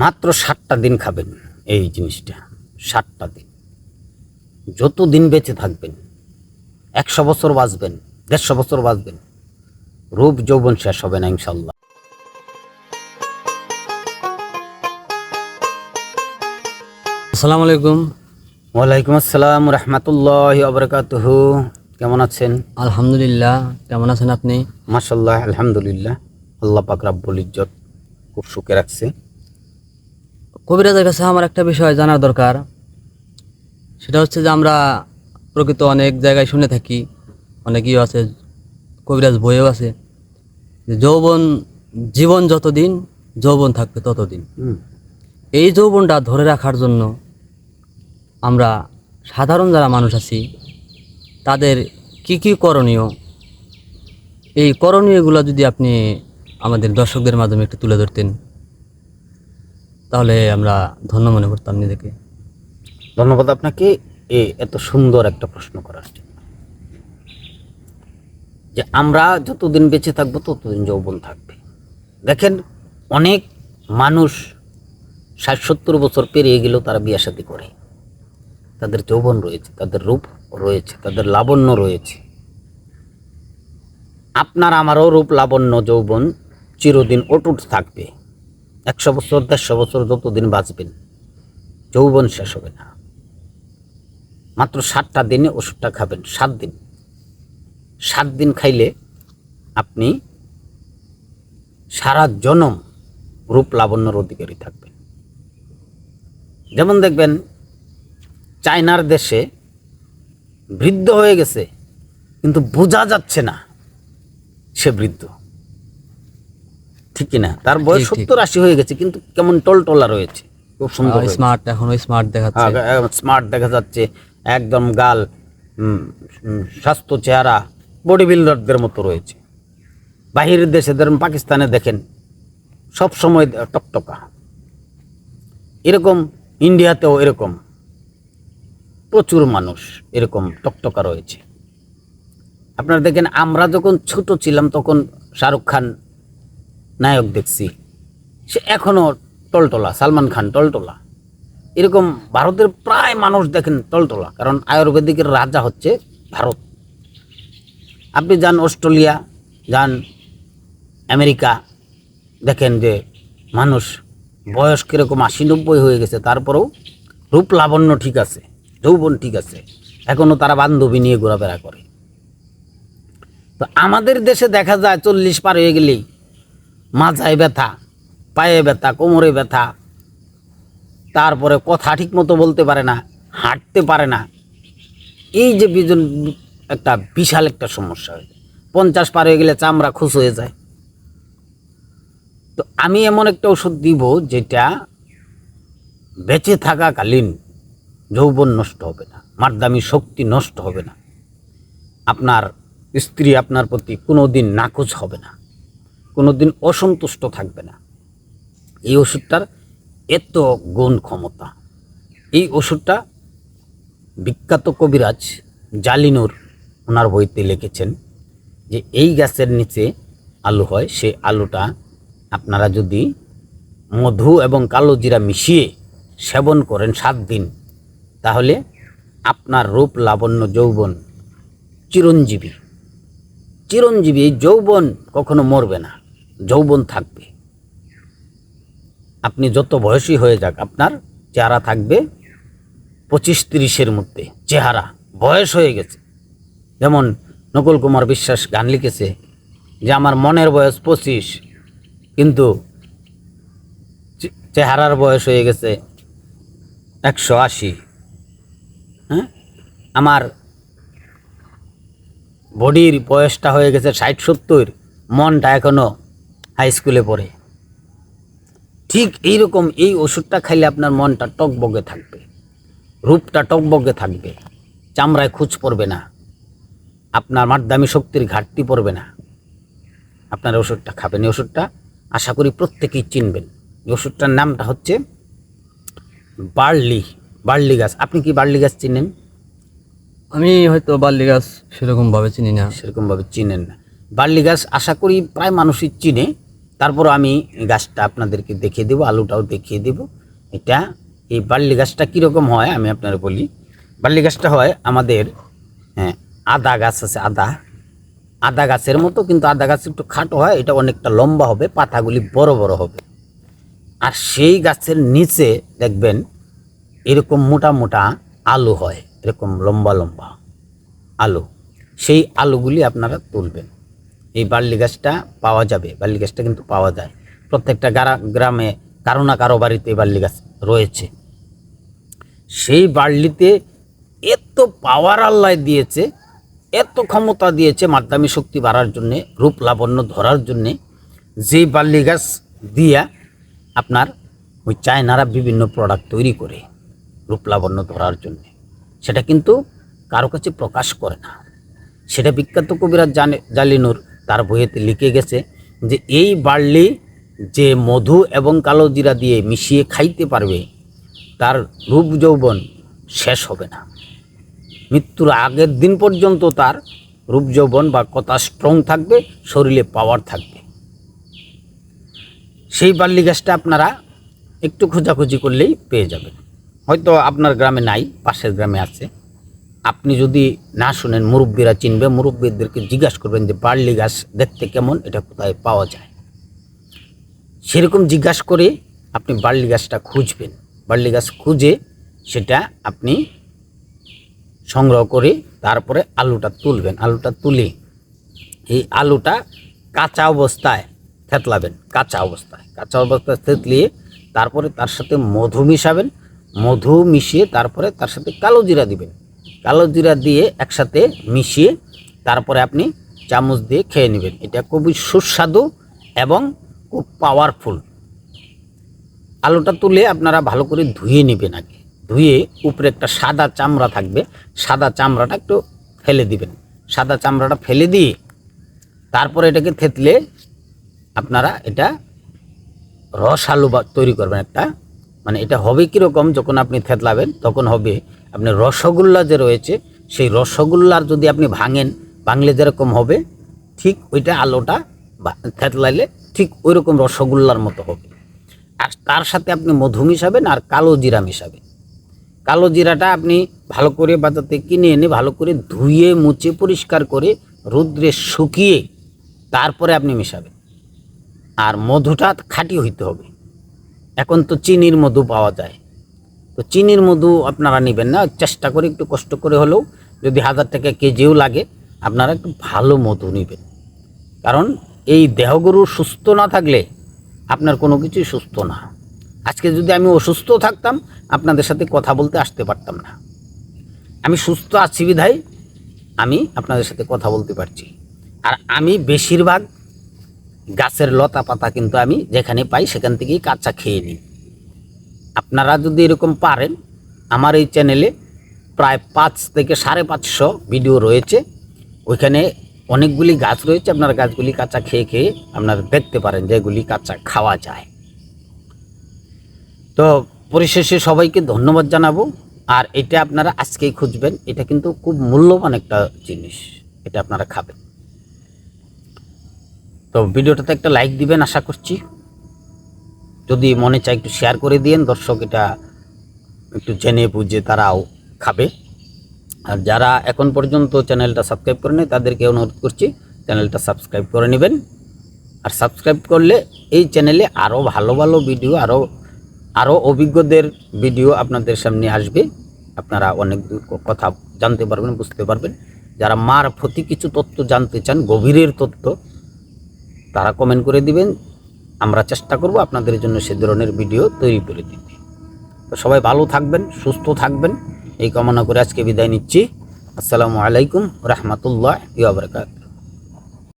মাত্র ষাটটা দিন খাবেন এই জিনিসটা ষাটটা দিন। যত দিন বেঁচে থাকবেন একশো বছর বাঁচবেন দেড়শো বছর বাঁচবেন রূপ যৌবন শেষ হবে না ইনশাল্লাহ। আসসালামু আলাইকুম। ওয়ালাইকুম আসসালাম রহমতুল্লাহ আবরকাতহ কেমন আছেন? আলহামদুলিল্লাহ কেমন আছেন আপনি? মাসাল্লাহ আলহামদুলিল্লাহ। আল্লাহ পাক রাব্বুল ইজ্জত খুব সুখে রাখছে। কবিরাজের কাছে আমার একটা বিষয় জানার দরকার। সেটা হচ্ছে যে আমরা প্রকৃত অনেক জায়গায় শুনে থাকি অনেকেই আছে কবিরাজ বইও আছে যে যৌবন জীবন যতদিন যৌবন থাকবে ততদিন। এই যৌবনটা ধরে রাখার জন্য আমরা সাধারণ যারা মানুষ আছি তাদের কি কি করণীয়? এই করণীয়গুলো যদি আপনি আমাদের দর্শকদের মাধ্যমে একটু তুলে ধরতেন। তাহলে আমরা ধন্য মনে করতাম নিজেকে। ধন্যবাদ আপনাকে এ এত সুন্দর একটা প্রশ্ন করার যে আমরা যতদিন বেঁচে থাকব ততদিন যৌবন থাকবে। দেখেন, অনেক মানুষ ষাট সত্তর বছর পেরিয়ে গেলেও তারা বিয়ে শাদী করে। তাদের যৌবন রয়েছে, তাদের রূপ রয়েছে, তাদের লাবণ্য রয়েছে। আপনার আমারও রূপ, লাবণ্য, যৌবন চিরদিন অটুট থাকবে। একশো বছর, দেড়শো বছর যতদিন বাঁচবেন, যৌবন শেষ হবে না। মাত্র সাতটা দিনে ওষুধটা খাবেন, সাত দিন। সাত দিন খাইলে আপনি সারা জনম রূপ লাবণ্যর অধিকারী থাকবেন। যেমন দেখবেন, চায়নার দেশে বৃদ্ধ হয়ে গেছে, কিন্তু বোঝা যাচ্ছে না সে বৃদ্ধ। ঠিক না তার বয়স। সত্তর আশি হয়ে গেছে কিন্তু কেমন টলটলা রয়েছে। খুব সুন্দর। স্মার্ট এখনও স্মার্ট দেখাচ্ছে। স্মার্ট দেখা যাচ্ছে। একদম গাল স্বাস্থ্য চেহারা বডি বিল্ডারদের মতো রয়েছে। বাহিরের দেশে ধরেন পাকিস্তানে দেখেন সব সময় টকটকা। এরকম ইন্ডিয়াতেও এরকম। প্রচুর মানুষ এরকম টকটকা রয়েছে। আপনারা দেখেন আমরা যখন ছোট ছিলাম তখন শাহরুখ খান নায়ক দেখছি। সে এখনও টলটলা, সালমান খান টলটলা। এরকম ভারতের প্রায় মানুষ দেখেন টলটলা, কারণ আয়ুর্বেদিকের রাজা হচ্ছে ভারত। আপনি যান অস্ট্রেলিয়া, যান আমেরিকা, দেখেন যে মানুষ বয়স কীরকম আশি নব্বই হয়ে গেছে, তারপরেও রূপ লাবণ্য ঠিক আছে, যৌবন ঠিক আছে এখনও তারা বান্ধবী নিয়ে ঘোরাফেরা করে। তো আমাদের দেশে দেখা যায় চল্লিশ পার হয়ে গেলেই মাথায় ব্যথা, পায়ে ব্যথা, কোমরে ব্যথা। তারপরে কথা ঠিক মতো বলতে পারে না, হাঁটতে পারে না। এই যে বিজন, একটা বিশাল একটা সমস্যা হয়ে যায়। পঞ্চাশ পার হয়ে গেলে চামড়া খুশ হয়ে যায়। তো আমি এমন একটা ওষুধ দিব যেটা বেঁচে থাকাকালীন যৌবন নষ্ট হবে না, মারদামি শক্তি নষ্ট হবে না। আপনার স্ত্রী আপনার প্রতি কোনো দিন নাকচ হবে না। কোনো দিন অসন্তুষ্ট থাকবে না। এই ওষুধটার এত গুণ ক্ষমতা। এই ওষুধটা বিখ্যাত কবিরাজ জালিনুর ওনার বইতে লিখেছেন যে, এই গাছের নিচে আলু হয় সেই আলুটা আপনারা যদি মধু এবং কালো জিরা মিশিয়ে সেবন করেন সাত দিন, তাহলে আপনার রূপ লাবণ্য যৌবন চিরঞ্জীবী। চিরঞ্জীবী যৌবন কখনো মরবে না। যৌবন থাকবে। আপনি যত বয়সী হয়ে যাক, আপনার চেহারা থাকবে পঁচিশ তিরিশের মধ্যে। চেহারা বয়স হয়ে গেছে। যেমন নকুল কুমার বিশ্বাস গান লিখেছে যে, আমার মনের বয়স পঁচিশ, কিন্তু চেহারার বয়স হয়ে গেছে একশো আশি। হ্যাঁ? আমার বডির বয়সটা হয়ে গেছে ষাট সত্তর মনটা এখনও হাই স্কুলে পড়ে। ঠিক এইরকম এই ওষুধটা খাইলে আপনার মনটা টকবগে থাকবে। রূপটা টকবগে থাকবে। চামড়ায় খুঁজ পড়বে না। আপনার মারদামি শক্তির ঘাটতি পড়বে না। আপনার ওষুধটা খাবেন। এই ওষুধটা আশা করি প্রত্যেকেই চিনবেন। এই ওষুধটার নামটা হচ্ছে বার্লি বার্লি গাছ। আপনি কি বার্লি গাছ চিনেন? আমি হয়তো বাল্লি গাছ সেরকমভাবে চিনি না। সেরকমভাবে চিনেন না। বার্লি গাছ আশা করি প্রায় মানুষই চিনে। তারপর আমি গাছটা আপনাদেরকে দেখিয়ে দেবো আলুটাও দেখিয়ে দেব। এটা এই বার্লি গাছটা কীরকম হয় আমি আপনার বলি। বার্লি গাছটা হয় আমাদের হ্যাঁ, আদা গাছ আছে আদা। আদা গাছের মতো কিন্তু আদা গাছ একটু খাটো হয় এটা অনেকটা লম্বা হবে পাতাগুলি বড় বড় হবে। আর সেই গাছের নিচে দেখবেন এরকম মোটা মোটা আলু হয় এরকম লম্বা লম্বা আলু। সেই আলুগুলি আপনারা তুলবেন। এই বার্লি গাছটা পাওয়া যাবে, বার্লি গাছটা কিন্তু পাওয়া যায়। প্রত্যেকটা গ্রামে কারও না কারও বাড়িতে এই বার্লি গাছ রয়েছে। সেই বার্লিতে এত পাওয়ার আল্লাহ দিয়েছে, এত ক্ষমতা দিয়েছে মাধ্যমী শক্তি বাড়ার জন্যে, রূপ লাবণ্য ধরার জন্যে, যেই বার্লি গাছ দিয়া আপনার ওই চায়নারা বিভিন্ন প্রোডাক্ট তৈরি করে রূপ লাবণ্য ধরার জন্যে। সেটা কিন্তু কারও কাছে প্রকাশ করে না। সেটা বিখ্যাত কবিরাজ জানে, জালিনুর তার বইয়েতে লিখে গেছে যে, এই বার্লি যে মধু এবং কালো জিরা দিয়ে মিশিয়ে খাইতে পারবে, তার রূপ যৌবন শেষ হবে না। মৃত্যুর আগের দিন পর্যন্ত তার রূপ যৌবন বা কথা স্ট্রং থাকবে, শরীরে পাওয়ার থাকবে। সেই বার্লি গাছটা আপনারা একটু খোঁজাখুঁজি করলেই পেয়ে যাবেন। হয়তো আপনার গ্রামে নাই, পাশের গ্রামে আছে। আপনি যদি না শুনেন, মুরব্বীরা চিনবে, মুরব্বীদেরকে জিজ্ঞাসা করবেন যে বার্লি গাছ দেখতে কেমন, এটা কোথায় পাওয়া যায়? সেরকম জিজ্ঞাসা করে আপনি বার্লি গাছটা খুঁজবেন। বার্লি গাছ খুঁজে সেটা আপনি সংগ্রহ করে তারপরে আলুটা তুলবেন। আলুটা তুলে এই আলুটা কাঁচা অবস্থায় থেতলাবেন, কাঁচা অবস্থায়। কাঁচা অবস্থায় থেতলিয়ে তারপরে তার সাথে মধু মিশাবেন। মধু মিশিয়ে তারপরে তার সাথে কালো জিরা দিবেন। কালো জিরা দিয়ে একসাথে মিশিয়ে তারপরে আপনি চামচ দিয়ে খেয়ে নেবেন। এটা খুবই সুস্বাদু এবং খুব পাওয়ারফুল আলুটা তুলে আপনারা ভালো করে ধুয়ে নেবেন আগে। ধুয়ে উপরে একটা সাদা চামড়া থাকবে। সাদা চামড়াটা একটু ফেলে দিবেন। সাদা চামড়াটা ফেলে দিয়ে তারপরে এটাকে থেতলে আপনারা এটা রস আলু বা তৈরি করবেন একটা। মানে এটা হবে কীরকম যখন আপনি থেতলাবেন, তখন হবে আপনি রসগোল্লা যে রয়েছে, সেই রসগোল্লার যদি আপনি ভাঙেন, ভাঙলে যেরকম হবে, ঠিক ওইটা আলোটা থেতলাইলে ঠিক ওই রকম রসগোল্লার মতো হবে। আর তার সাথে আপনি মধু মিশাবেন আর কালো জিরা মিশাবেন কালো জিরাটা আপনি ভালো করে বাজাতে কিনে এনে ভালো করে ধুয়ে, মুছে, পরিষ্কার করে রৌদ্রে শুকিয়ে তারপরে আপনি মিশাবেন। আর মধুটা খাঁটি হইতে হবে। এখন তো চিনির মধু পাওয়া যায়। তো চিনির মধু আপনারা নেবেন না, চেষ্টা করে একটু কষ্ট করে হলেও যদি হাজার টাকা কেজিও লাগে, আপনারা একটু ভালো মধু নেবেন। কারণ এই দেহগরু সুস্থ না থাকলে আপনার কোনো কিছুই সুস্থ না। আজকে যদি আমি অসুস্থ থাকতাম, আপনাদের সাথে কথা বলতে আসতে পারতাম না। আমি সুস্থ আছি বিধায় আমি আপনাদের সাথে কথা বলতে পারছি। আর আমি বেশিরভাগ গাছের লতা পাতা কিন্তু আমি যেখানে পাই সেখান থেকেই কাঁচা খেয়ে নিই। আপনারা যদি এরকম পারেন, আমার এই চ্যানেলে প্রায় পাঁচ থেকে সাড়ে পাঁচশো ভিডিও রয়েছে। ওইখানে অনেকগুলি গাছ রয়েছে, আপনারা গাছগুলি কাঁচা খেয়ে খেয়ে আপনারা দেখতে পারেন যে এগুলি কাঁচা খাওয়া যায়। তো পরিশেষে সবাইকে ধন্যবাদ জানাব। আর এটা আপনারা আজকেই খুঁজবেন, এটা কিন্তু খুব মূল্যবান একটা জিনিস, এটা আপনারা খাবেন। তো ভিডিওটাতে একটা লাইক দিবেন, আশা করছি। যদি মনে চায় একটু শেয়ার করে দিয়েন, দর্শক এটা একটু জেনে বুঝে তারাও খাবে। আর যারা এখন পর্যন্ত চ্যানেলটা সাবস্ক্রাইব করে নেয় তাদেরকে অনুরোধ করছি চ্যানেলটা সাবস্ক্রাইব করে নেবেন। আর সাবস্ক্রাইব করলে এই চ্যানেলে আরও ভালো ভালো ভিডিও আরও আরও অভিজ্ঞদের ভিডিও আপনাদের সামনে আসবে। আপনারা অনেক কথা জানতে পারবেন, বুঝতে পারবেন। যারা মার প্রতি কিছু তথ্য জানতে চান, গভীরের তথ্য, তারা কমেন্ট করে দিবেন। আমরা চেষ্টা করব আপনাদের জন্য সে ধরনের ভিডিও তৈরি করে দিতে। তো সবাই ভালো থাকবেন, সুস্থ থাকবেন। এই কামনা করে আজকে বিদায় নিচ্ছি। আসসালামু আলাইকুম রহমতুল্লাহ ইবরকাত